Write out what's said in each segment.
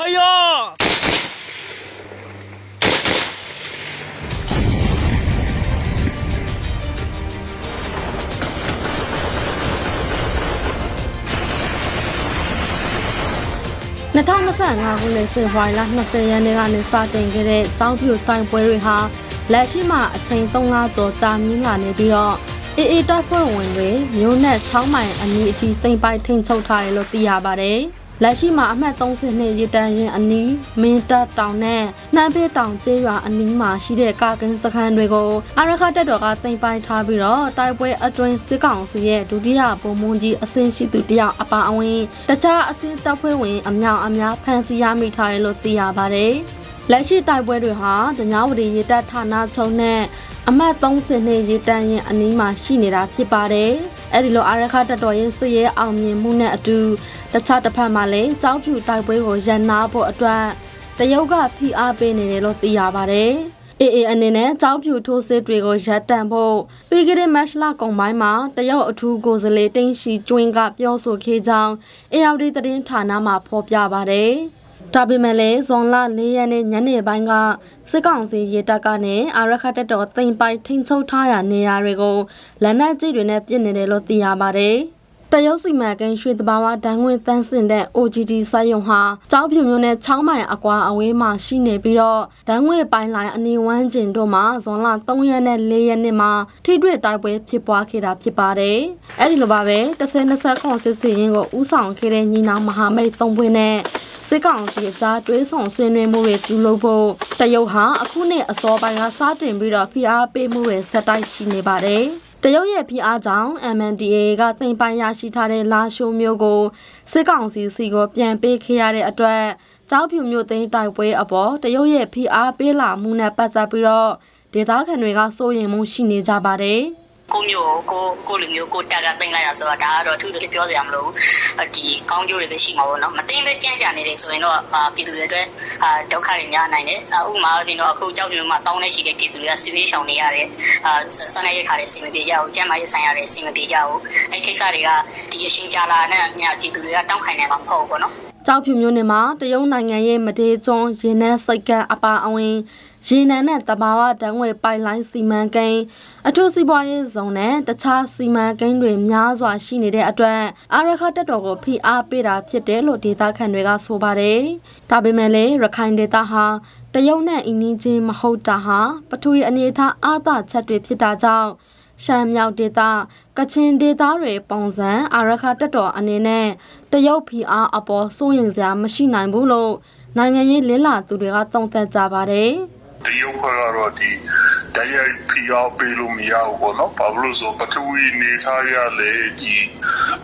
哎呀！2025ခုနှစ်ဖေဖော်ဝါရီလ20ရက်နေ့ကနေစတင်ခဲ့တဲ့ကျောင်းပြူတိုင်ပွဲတွေဟာလက်ရှိမှာအချိန်3လကျော်ကြာမြင့်လာနေပြီးတော့အေအေတပ်ဖွဲ့ဝင်တွေမျိုးနဲ့6မိုင်အနီးအထိတိမ်ပိုက်ထိန်ချုပ်ထားတယ်လို့သိရပါတယ်။ လက်ရှိမှာအမှတ်30နှစ်ရတန်ရင်အနီးမင်းတပ်တောင်နဲ့နှမ်းပေးတောင်ကျေးရွာအနီးမှာရှိတဲ့ကာကင်းစခန်းတွေကိုအာရခတပ်တော်ကတိမ်ပိုက်ထားပြီးတော့တိုက်ပွဲအတွင်းစစ်ကောင်စီရဲ့ဒုတိယဗိုလ်မှူးကြီးအဆင့်ရှိသူတယောက်အပါအဝင်တခြားအဆင့်တပ်ဖွဲ့ဝင်အများအများဖမ်းဆီးရမိထားတယ်လို့သိရပါတယ်။လက်ရှိတိုက်ပွဲတွေဟာတညာဝတီရေတပ်ဌာနချုပ်နဲ့အမှတ်30နှစ်ရေတန်းရင်အနီးမှာရှိနေတာဖြစ်ပါတယ်။ အဲဒီလိုအာရခတပ်တော်ရဲ့စစ်ရေးအောင်မြင်မှုနဲ့အတူတခြားတစ်ဖက်မှာလည်းကြောက်ဖြူတိုက်ပွဲကိုရန်နာဖို့အတွက်တရုတ်ကဖိအားပေးနေတယ်လို့သိရပါတယ်။အေးအေးအနေနဲ့ကြောက်ဖြူထိုးစစ်တွေကိုရပ်တန့်ဖို့ပြီးခဲ့တဲ့မတ်လကုန်ပိုင်းမှာတရုတ်အထူးကိုယ်စားလှယ်တင်းရှိကျွင်းကပြောဆိုခဲ့ကြောင်းအေယာဝတီသတင်းဌာနမှဖော်ပြပါတယ်။ ဒါပေမဲ့လည်းဇွန်လ၄ရက်နေ့ညနေပိုင်းကစစ်ကောင်စီရေတပ်ကနေအာရခတက်တော်တင်ပိုက်ထိန်ချုပ်ထားရနေရာတွေကိုလက်နက်ကြီးတွေနဲ့ပြစ်နေတယ်လို့သိရပါတယ်။တရုတ်စီမံကိန်းရွှေတဘာဝတန်းငွေတန်းစင်တဲ့ OGD စိုက်ရုံဟာကြောက်ဖြူမျိုးနဲ့6မိုင်အကွာအဝေးမှာရှိနေပြီးတော့တန်းငွေပိုင်းလိုင်းအနီဝမ်းကျင်တို့မှာဇွန်လ3ရက်နဲ့4ရက်နေ့မှာထိတွေ့တိုက်ပွဲဖြစ်ပွားခဲ့တာဖြစ်ပါတယ်။အဲဒီလိုပါပဲ10-20ခွန်စစ်စင်ရင်ကိုဥဆောင်ခဲ့တဲ့ညီနောင်မဟာမိတ်၃ဘွဲ့နဲ့ စစ်ကောင်စီအကြားတွဲဆောင်ဆွေးနွေးမှုတွေပြုလုပ်ဖို့တရုတ်ဟာအခုနှစ်အစောပိုင်းကစတင်ပြီးတော့ဖိအားပေးမှုတွေဆက်တိုက်ရှိနေပါတယ်။တရုတ်ရဲ့ဖိအားကြောင့် MNDAA ကစိန်ပိုင်ရရှိထားတဲ့လာရှိုးမျိုးကိုစစ်ကောင်စီစီကိုပြန်ပေးခဲ့ရတဲ့အတွက်ကြောက်ဖြူမျိုးသိန်းတိုက်ပွဲအပေါ်တရုတ်ရဲ့ဖိအားပေးလာမှုနဲ့ပတ်သက်ပြီးတော့ဒေသခံတွေကစိုးရိမ်မှုရှိနေကြပါတယ်။ ကိုမျိုးကိုကိုလူမျိုးကိုတက်ကသိမ့်လိုက်တာဆိုတော့ဒါကတော့အထူးသဖြင့်ပြောစရာမလိုဘူးဒီကောင်းကျိုးတွေပဲရှိမှာပေါ့နော်မသိမ့်ပဲကြမ်းကြနေတယ်ဆိုရင်တော့ပြည်သူတွေအတွက်အာဒုက္ခတွေများနိုင်တယ်ဥပမာဒီတော့အခုကြောက်ကြုံမှာတောင်းနေရှိတဲ့ပြည်သူတွေကဆွေးနွေးရှောင်နေရတယ်အာဆွမ်းနေရခါတဲ့စီမံပြေကြအောင်ကျမ်းမာရေးဆိုင်ရတဲ့စီမံပြေကြအောင်အဲ့ကိစ္စတွေကဒီအရှင်ကြာလာနဲ့ညပြည်သူတွေကတောင်းခံနေမှာမဟုတ်ဘူးပေါ့နော်ကြောက်ဖြူမျိုးနယ်မှာတရုတ်နိုင်ငံရဲ့မဒေးကျွန်းရေနန်းစိတ်ကအပါအဝင်ရေနန်းနဲ့တဘာဝတန်းဝဲပိုင်လိုင်းစီမံကိန်းအထူးစီးပွားရေးဇုံနဲ့တခြားစီမံကိန်းတွေများစွာရှိနေတဲ့အတွက်အာရခတက်တော်ကိုဖိအားပေးတာဖြစ်တယ်လို့ဒေသခံတွေကဆိုပါတယ်။ဒါပေမဲ့လည်းရခိုင်ဒေသဟာတရုတ်နဲ့အင်းကြီးချင်းမဟုတ်တာဟာပထဝီအနေအထားအာသချက်တွေဖြစ်တာကြောင့်ရှမ်းမြောက်ဒေသကချင်ဒေသတွေပုံစံအာရခတက်တော်အနေနဲ့တရုတ်ဖီအားအပေါ်စိုးရင်စရာမရှိနိုင်ဘူးလို့နိုင်ငံရေးလင်းလာသူတွေကသုံးသပ်ကြပါတယ်။ တရုတ်ဘ က်ကတော့ဒီတရားရိုက်ဖိအားပေးလို့မရဘူးပေါ့နော်။ဘာလို့လဲဆိုပထဝီနေထားရလေဒီ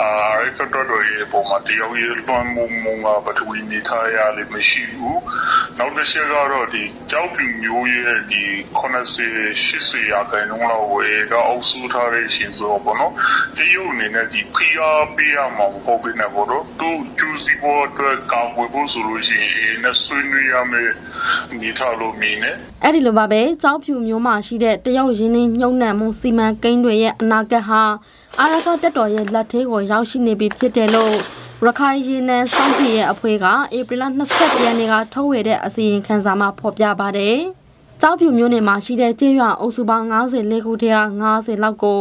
အာရကတော်တော်ရဲ့ပုံမှာတရုတ်ရဲ့လွှမ်းမိုးမှုကပထဝီနေထားရလေမရှိဘူး။နောက်တစ်ချက်ကတော့ဒီကြောက်ပြူမျိုးရဲ့ဒီ80 80ရာခိုင်နှုန်းလောက်ဝယ်တော့အုပ်စုထားတဲ့ရှင်ဆိုတော့ပေါ့နော်။တရုတ်အနေနဲ့ဒီဖိအားပေးရမှာမဟုတ်ဘဲနဲ့ပေါ့နော်။သူကျူစီပေါ်အတွက်ကောင်းဝယ်ဖို့ဆိုလို့ရှိရင်အဲနဲ့ဆွေးနွေးရမယ်နေထားလို့မြင်တယ်။အဲ့ဒီလိုပါပဲကြောက်ဖြူမျိုးမှာရှိတဲ့တရုတ်ရင်းနှီးမြှုပ်နှံမှုစီမံကိန်းတွေရဲ့အနာဂတ်ဟာအာရခတက်တော်ရဲ့လက်ထဲကိုရောက်ရှိနေပြီဖြစ်တယ်လို့ရခိုင်ရင်းနှံစောင့်ကြည့်ရဲ့အဖွဲ့ကဧပြီလ22ရက်နေ့ကထုတ်ဝေတဲ့အစီရင်ခံစာမှာဖော်ပြပါတယ်။ကြောက်ဖြူမျိုးနယ်မှာရှိတဲ့ကျေးရွာအုပ်စုပေါင်း94ခုထဲက90လောက်ကို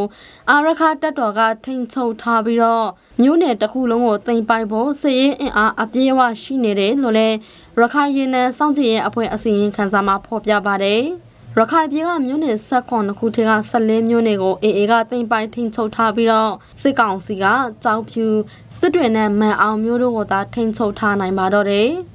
အာရခတက်တော်ကထိန်ချုပ်ထားပြီးတော့မျိုးနယ်တစ်ခုလုံးကိုတင်ပိုင်ဖို့စစ်ရေးအင်အားအပြည့်အဝရှိနေတယ်လို့လည်းရခိုင်ရင်းနှံစောင့်ကြည့်ရဲ့အဖွဲ့အစီရင်ခံစာမှာဖော်ပြပါတယ်။ ရခိုင်ပြည်ကမြို့နယ်ဆက်ခွန်တစ်ခုထဲက14မြို့နယ်ကိုအေအေကတင်ပိုင်ထိန်ချုပ်ထားပြီးတော့စစ်ကောင်စီကကြောက်ဖြူစစ်တွေနဲ့မန်အောင်မြို့တို့ကိုသာထိန်ချုပ်ထားနိုင်ပါတော့တယ်။